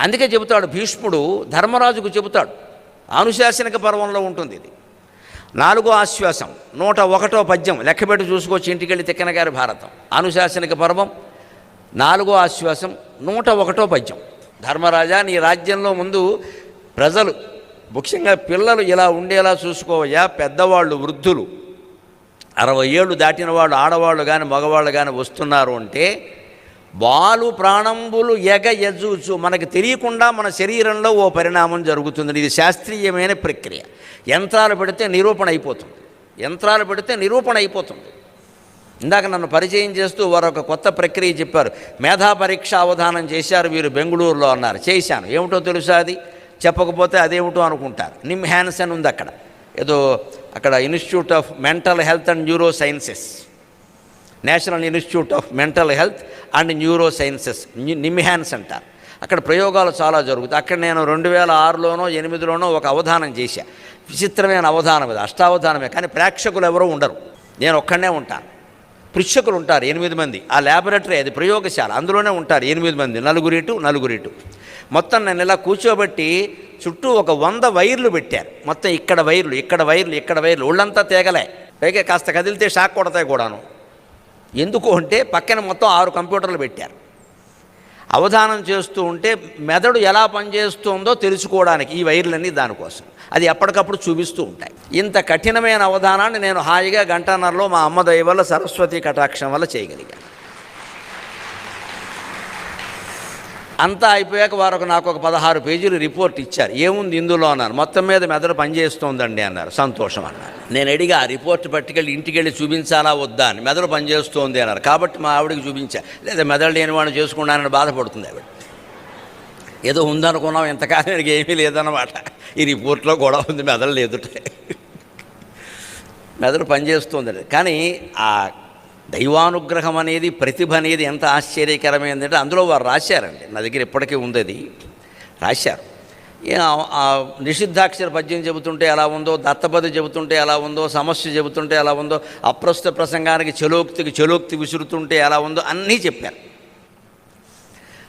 అందుకే చెబుతాడు భీష్ముడు ధర్మరాజుకు చెబుతాడు. అనుశాసనిక పర్వంలో ఉంటుంది ఇది. నాలుగో ఆశ్వాసం నూట ఒకటో పద్యం లెక్కపెట్టి చూసుకోవచ్చు ఇంటికెళ్ళి తిక్కనగారి భారతం. అనుశాసనిక పర్వం నాలుగో ఆశ్వాసం నూట ఒకటో పద్యం. ధర్మరాజా నీ రాజ్యంలో ముందు ప్రజలు ముఖ్యంగా పిల్లలు ఇలా ఉండేలా చూసుకోవయ్యా పెద్దవాళ్ళు వృద్ధులు. అరవై ఏళ్ళు దాటిన వాళ్ళు ఆడవాళ్ళు కానీ మగవాళ్ళు కానీ వస్తున్నారు అంటే బాలు ప్రాణంబులు ఎగ ఎజూచు. మనకు తెలియకుండా మన శరీరంలో ఓ పరిణామం జరుగుతుంది. ఇది శాస్త్రీయమైన ప్రక్రియ. యంత్రాలు పెడితే నిరూపణ అయిపోతుంది. యంత్రాలు పెడితే నిరూపణ అయిపోతుంది. ఇందాక నన్ను పరిచయం చేస్తూ వారు ఒక కొత్త ప్రక్రియ చెప్పారు. మేధా పరీక్ష అవధానం చేశారు వీరు బెంగళూరులో అన్నారు. చేశాను. ఏమిటో తెలుసా అది? చెప్పకపోతే అదేమిటో అనుకుంటారు. నిమ్ హ్యాన్సన్ ఉంది అక్కడ. ఏదో అక్కడ institute of mental health and neurosciences national institute of mental health and neurosciences NIMHANS అంటారు. అక్కడ ప్రయోగాలు చాలా జరుగుతాయి. అక్కడ నేను రెండు వేల ఆరులోనో ఎనిమిదిలోనో ఒక అవధానం చేశా. విచిత్రమైన అవధానం ఇది అష్టావధానమే. కానీ ప్రేక్షకులు ఎవరూ ఉండరు. నేను ఒక్కడనే ఉంటాను. ప్రేక్షకులు ఉంటారు ఎనిమిది మంది. ఆ ల్యాబొరేటరీ అది ప్రయోగశాల. అందులోనే ఉంటారు ఎనిమిది మంది. నలుగురిటు నలుగురిటు మొత్తం నన్ను ఇలా కూర్చోబెట్టి చుట్టూ ఒక వంద వైర్లు పెట్టారు. మొత్తం ఇక్కడ వైర్లు ఇక్కడ వైర్లు ఇక్కడ వైర్లు. ఒళ్ళంతా తేగలే. పైగా కాస్త కదిలితే షాక్ కొడతాయి కూడాను. ఎందుకు అంటే పక్కన మొత్తం ఆరు కంప్యూటర్లు పెట్టారు. అవధానం చేస్తూ ఉంటే మెదడు ఎలా పనిచేస్తుందో తెలుసుకోవడానికి ఈ వైర్లన్నీ దానికోసం. అది ఎప్పటికప్పుడు చూపిస్తూ ఉంటాయి. ఇంత కఠినమైన అవధానాన్ని నేను హాయిగా గంటన్నరలో మా అమ్మ దయ వల్ల సరస్వతి కటాక్షం వల్ల చేయగలిగాను అంతా అయిపోయాక వారు ఒక నాకు ఒక పదహారు పేజీలు రిపోర్ట్ ఇచ్చారు. ఏముంది ఇందులో అన్నారు. మొత్తం మీద మెదడు పనిచేస్తోందండి అన్నారు. సంతోషం అన్నారు. నేను అడిగా ఆ రిపోర్ట్ పట్టుకెళ్ళి ఇంటికి వెళ్ళి చూపించాలా వద్దా? అని. మెదడు పనిచేస్తోంది అన్నారు. కాబట్టి మా ఆవిడకి చూపించా. లేదా మెదడు లేని వాడిని చేసుకున్నానని బాధపడుతుంది ఆవిడ. ఏదో ఉందనుకున్నాం ఎంతకాలం ఏమీ లేదన్నమాట. ఈ రిపోర్ట్లో కూడా ఉంది మెదడు లేదుట. మెదడు పనిచేస్తుంది. కానీ ఆ దైవానుగ్రహం అనేది ప్రతిభ అనేది ఎంత ఆశ్చర్యకరమైందంటే అందులో వారు రాశారండి. నా దగ్గర ఇప్పటికీ ఉంది అది రాశారు నిషిద్ధాక్షర పద్యం చెబుతుంటే ఎలా ఉందో దత్తపద చెబుతుంటే ఎలా ఉందో సమస్య చెబుతుంటే ఎలా ఉందో అప్రస్తుత ప్రసంగానికి చెలోక్తికి చలోక్తి విసురుతుంటే ఎలా ఉందో అన్నీ చెప్పారు.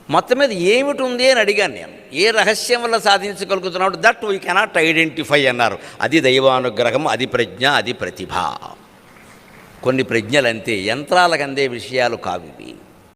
మొత్తం మీద ఏమిటి ఉంది అని అడిగాను నేను. ఏ రహస్యం వల్ల సాధించగలుగుతున్నాడు దట్ వీ కెనాట్ ఐడెంటిఫై అన్నారు. అది దైవానుగ్రహం అది ప్రజ్ఞ అది ప్రతిభ. కొన్ని ప్రజ్ఞలంతే యంత్రాలకు అందే విషయాలు కావు ఇవి